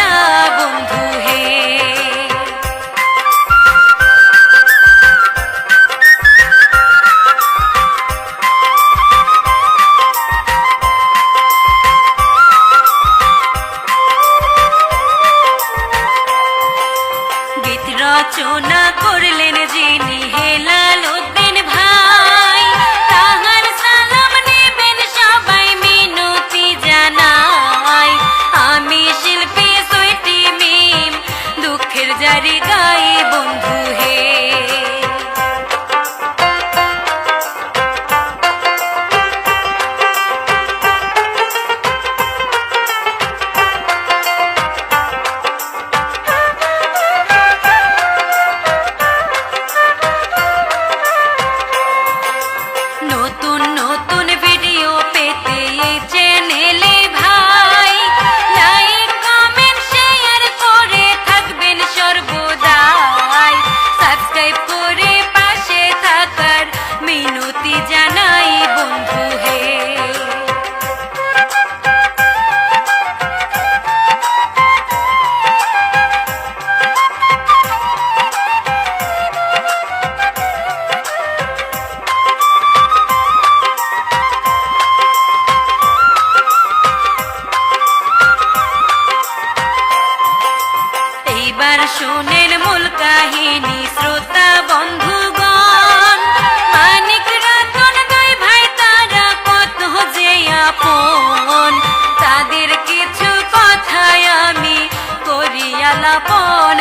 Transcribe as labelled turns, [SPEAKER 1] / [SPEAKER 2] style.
[SPEAKER 1] না বন্ধু হে। গীত রচনা করলেন যিনি হেলাল জারি গাই বন্ধু হে। নতুন নতুন ভিডিও পেতে চ্যানেলে শোনেন মূল কাহিনী শ্রোতা বন্ধুগণ। মানিক রতন দুই ভাই তারা কত যে আপন। তাদের কিছু কথায় আমি করি আলাপন